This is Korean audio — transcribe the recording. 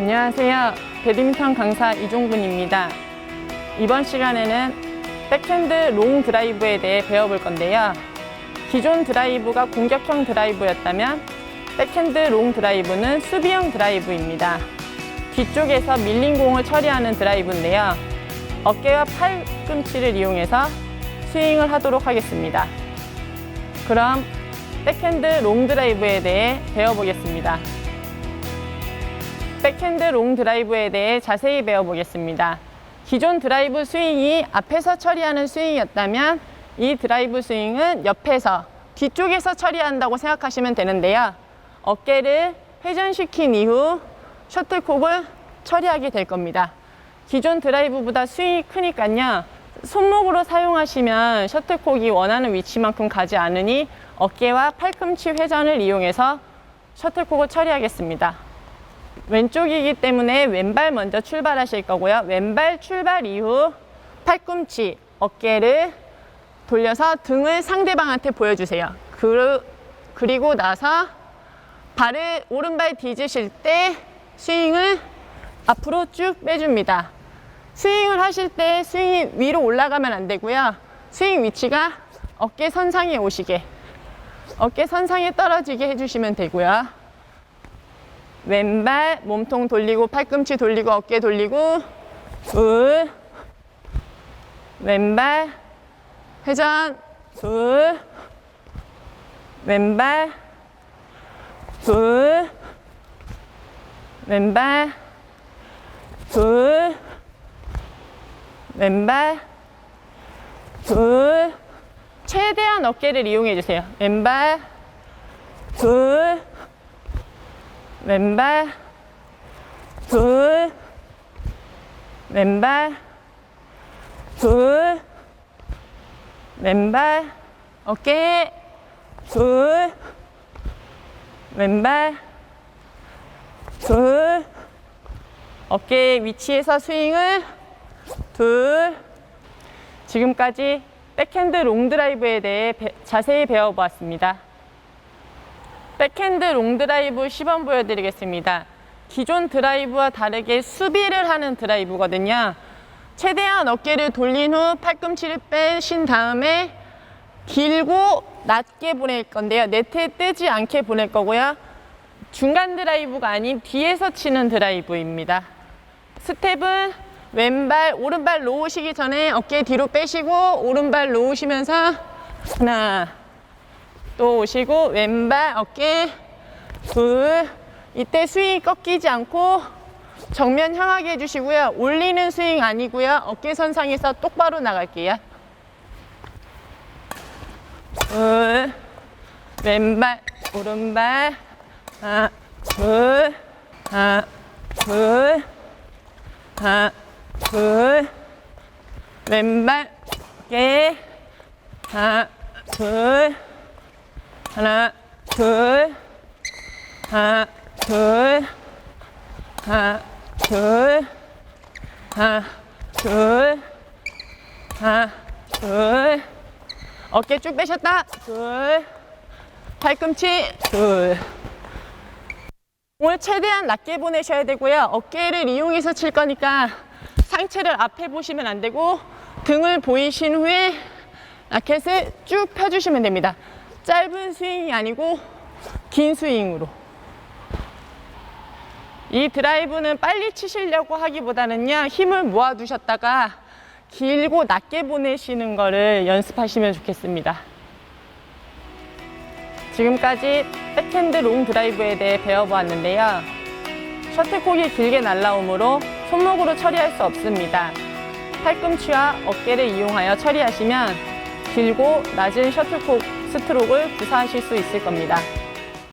안녕하세요. 배드민턴 강사 이종근입니다. 이번 시간에는 백핸드 롱 드라이브에 대해 배워볼 건데요. 기존 드라이브가 공격형 드라이브였다면 백핸드 롱 드라이브는 수비형 드라이브입니다. 뒤쪽에서 밀린 공을 처리하는 드라이브인데요. 어깨와 팔꿈치를 이용해서 스윙을 하도록 하겠습니다. 그럼 백핸드 롱 드라이브에 대해 배워보겠습니다. 백핸드 롱 드라이브에 대해 자세히 배워보겠습니다. 기존 드라이브 스윙이 앞에서 처리하는 스윙이었다면 이 드라이브 스윙은 옆에서 뒤쪽에서 처리한다고 생각하시면 되는데요. 어깨를 회전시킨 이후 셔틀콕을 처리하게 될 겁니다. 기존 드라이브보다 스윙이 크니까요. 손목으로 사용하시면 셔틀콕이 원하는 위치만큼 가지 않으니 어깨와 팔꿈치 회전을 이용해서 셔틀콕을 처리하겠습니다. 왼쪽이기 때문에 왼발 먼저 출발하실 거고요. 왼발 출발 이후 팔꿈치, 어깨를 돌려서 등을 상대방한테 보여주세요. 그, 그리고 나서 발을 오른발 뒤지실 때 스윙을 앞으로 쭉 빼줍니다. 스윙을 하실 때 스윙이 위로 올라가면 안 되고요. 스윙 위치가 어깨 선상에 오시게, 어깨 선상에 떨어지게 해주시면 되고요. 왼발 몸통 돌리고 팔꿈치 돌리고 어깨 돌리고 둘 왼발 회전 둘 왼발 둘 왼발 둘 왼발 둘. 최대한 어깨를 이용해 주세요. 왼발 둘 왼발 둘 왼발 둘 왼발 어깨 둘 왼발 둘 어깨 위치에서 스윙을 둘 지금까지 백핸드 롱 드라이브에 대해 배- 자세히 배워보았습니다. 백핸드 롱 드라이브 시범 보여드리겠습니다. 기존 드라이브와 다르게 수비를 하는 드라이브거든요. 최대한 어깨를 돌린 후 팔꿈치를 빼신 다음에 길고 낮게 보낼 건데요. 네트에 뜨지 않게 보낼 거고요. 중간 드라이브가 아닌 뒤에서 치는 드라이브입니다. 스텝은 왼발, 오른발 놓으시기 전에 어깨 뒤로 빼시고 오른발 놓으시면서 하나, 또 오시고 왼발 어깨 둘 이때 스윙 꺾이지 않고 정면 향하게 해주시고요. 올리는 스윙 아니고요. 어깨 선 상에서 똑바로 나갈게요. 둘 왼발 오른발. 하나 둘 하나 둘 하나 둘 왼발 어깨. 하나 둘 하나, 둘, 하나, 둘, 하나, 둘, 하나, 둘, 하나, 둘. 어깨 쭉 빼셨다. 둘, 팔꿈치, 둘. 공을 최대한 낮게 보내셔야 되고요. 어깨를 이용해서 칠 거니까 상체를 앞에 보시면 안 되고 등을 보이신 후에 라켓을 쭉 펴주시면 됩니다. 짧은 스윙이 아니고 긴 스윙으로. 이 드라이브는 빨리 치시려고 하기보다는요, 힘을 모아 두셨다가 길고 낮게 보내시는 거를 연습하시면 좋겠습니다. 지금까지 백핸드 롱 드라이브에 대해 배워보았는데요. 셔틀콕이 길게 날라오므로 손목으로 처리할 수 없습니다. 팔꿈치와 어깨를 이용하여 처리하시면 길고 낮은 셔틀콕 스트로크를 구사하실 수 있을 겁니다.